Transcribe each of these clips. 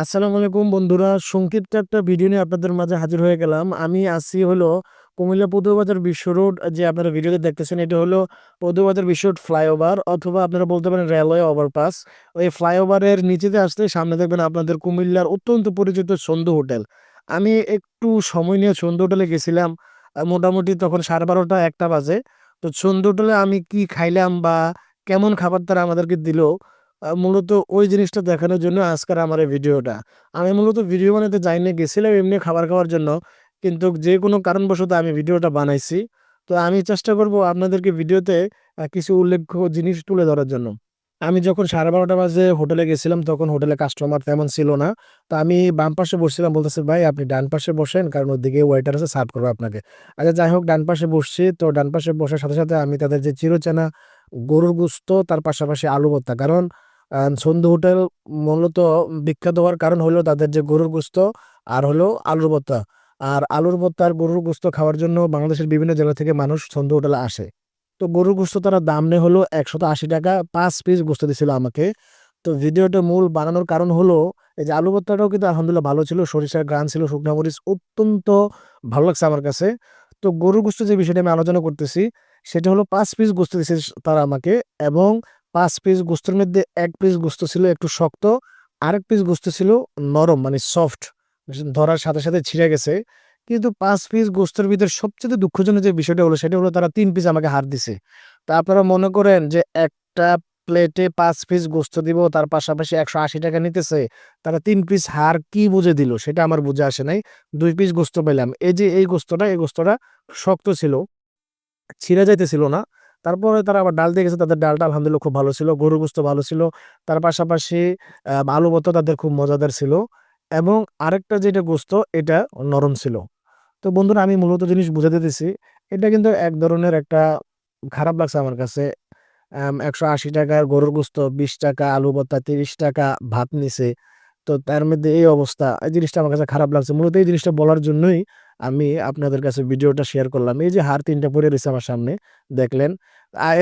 আসসালামু আলাইকুম বন্ধুরা, সংক্ষিপ্ত একটা ভিডিও নিয়ে আপনাদের মাঝে হাজির হয়ে গেলাম। আমি আছি হলো কুমিল্লা পদুবাজার বিশ্ব রোড, যে আপনারা ভিডিওতে দেখতেছেন, এটা হলো পদুবাজার বিশ্ব রোড ফ্লাইওভার অথবা আপনারা বলতে পারেন রেলওয়ে ওভারপাস। ওই ফ্লাইওভারের নিচেতে আসলে সামনে দেখবেন আপনাদের কুমিল্লার অত্যন্ত পরিচিত সন্ধু হোটেল। আমি একটু সময় নিয়ে সন্ধু হোটেলে গেছিলাম মোটামুটি তখন সাড়ে বারোটা, একটা বাজে। তো সন্ধু হোটেলে আমি কি খাইলাম বা কেমন খাবার তারা আমাদেরকে দিল মূলত ওই জিনিসটা দেখানোর জন্য আজকের আমার এই ভিডিওটা। আমি মূলত ভিডিও বানাতে যাইনি, গেছিলাম এমনি খাবার খাওয়ার জন্য। কিন্তু যে কোনো কারণবশত আমি ভিডিওটা বানাইছি। তো আমি চেষ্টা করব আপনাদেরকে ভিডিওতে কিছু উল্লেখ্য জিনিস তুলে ধরার জন্য। আমি যখন 12:30 বাজে হোটেলে গেছিলাম তখন হোটেলে কাস্টমার তেমন ছিল না। তো আমি বাম পাশে বসছিলাম বলতেছে, "ভাই আপনি ডান পাশে বসেন কারণ ওদিকে ওয়েটার আছে সার্ভ করবে আপনাকে।" আচ্ছা যাই হোক ডান পাশে বসছি। তো ডান পাশে বসার সাথে, সাথে আমি তাদের যে চিরচেনা গরুর গোস্ত তার পাশাপাশি আলু ভর্তা। কারণ সন্ধু হোটেল মূলত বিখ্যাত হওয়ার কারণ হলো তাদের যে গরুর গোস্ত আর হলো আলুর ভর্তা। আর আলুর ভর্তা আর গরুর গোস্ত খাওয়ার জন্য বাংলাদেশের বিভিন্ন জেলা থেকে মানুষ সন্ধু হোটেলে আসে। তো গরুর গোস্ত তারা দাম নেয় হলো ৳১৮০ ৫ পিস গোস্ত দিছিল আমাকে। তো ভিডিওটা মূল বানানোর কারণ হলো এই যে আলু ভর্তাটাও কিন্তু আলহামদুলিল্লাহ ভালো ছিল। সরিষার ঘ্রাণ ছিল, শুকনা মরিচ অত্যন্ত ভালো লাগছে আমার কাছে। তো গরুর গোস্ত যে বিষয়টা আমি আলোচনা করতেছি সেটা হলো পাঁচ পিস গোস্ত দিছে তারা আমাকে এবং ৫ পিস গোস্তের মধ্যে এক পিস গোস্ত ছিল একটু শক্ত, আরেক পিস গোস্ত ছিল নরম মানে সফট। ধরার সাথে, সাথে ছিঁড়ে গেছে। কিন্তু পাঁচ পিস গোস্তের ভিতরে সবচেয়ে দুঃখজনক যে বিষয়টা হলো সেটা হলো তারা তিন পিস আমাকে হার দিছে। তা আপনারা মনে করেন যে একটা প্লেটে পাঁচ পিস গোস্ত দিব তার পাশাপাশি ৳১৮০ নিতেছে। তারা তিন পিস হার কি বুঝে দিল সেটা আমার বুঝে আসে নাই। দুই পিস গোস্ত পাইলাম। এই যে এই গোস্তটা, এই গোস্তটা শক্ত ছিল। ছিঁড়ে যাইতেছিল না। তারপরে তারা আবার ডাল দিয়ে গেছে। তাদের ডালটা আলহামদুলিল্লাহ খুব ভালো ছিল। গরুর গোস্ত ভালো ছিল। তার পাশাপাশি আলু ভর্তা তাদের খুব মজাদার ছিল। এবং আরেকটা যেটা গোস্ত এটা নরম ছিল। তো বন্ধুরা আমি মূলত জিনিস বুঝাতে চাইতেছি, এটা কিন্তু এক ধরনের একটা খারাপ লাগছে আমার কাছে। আম ৳১৮০ র গরুর গোস্ত, ৳২০ আলু ভর্তা, ৳৩০ ভাত নিছে। তো তার মধ্যে এই অবস্থা। এই জিনিসটা আমার কাছে খারাপ লাগছে। মূলত এই জিনিসটা বলার জন্যই আমি আপনাদের কাছে ভিডিওটা শেয়ার করলাম। এই যে হার ৩ পরে রইছে আমার সামনে দেখলেন।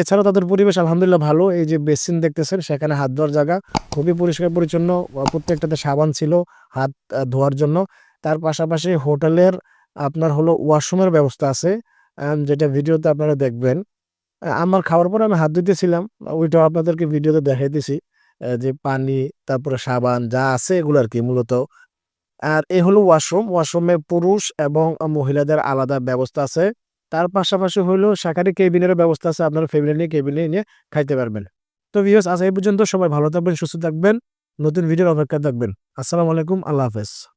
এছাড়াও তাদের পরিবেশ আলহামদুলিল্লাহ ভালো। এই যে বেসিন দেখতেছেন সেখানে হাত ধোয়ার জায়গা খুবই পরিষ্কার পরিচ্ছন্ন। প্রত্যেকটাতে সাবান ছিল হাত ধোয়ার জন্য। তার পাশাপাশি হোটেলের আপনার হলো ওয়াশরুমের ব্যবস্থা আছে। যেটা ভিডিওতে আপনারা দেখবেন। আমার খাওয়ার পরে আমি হাত ধুইতেছিলাম। ওইটাও আপনাদেরকে ভিডিওতে দেখাইতেছি। যে পানি, তারপরে সাবান যা আছে এগুলো আর কি মূলত। আর এ হলো ওয়াশরুম। ওয়াশরুমে পুরুষ এবং মহিলাদের আলাদা ব্যবস্থা আছে। তার পাশাপাশি হলো শাকাহারি কেবিনের ব্যবস্থা আছে। আপনারা ফ্যামিলি নিয়ে কেবিনে নিয়ে খাইতে পারবেন। তো ভিউস আজ এই পর্যন্ত সবাই ভালো থাকবেন, সুস্থ থাকবেন। নতুন ভিডিওর অপেক্ষা থাকবেন। আসসালামু আলাইকুম। আল্লাহ হাফেজ।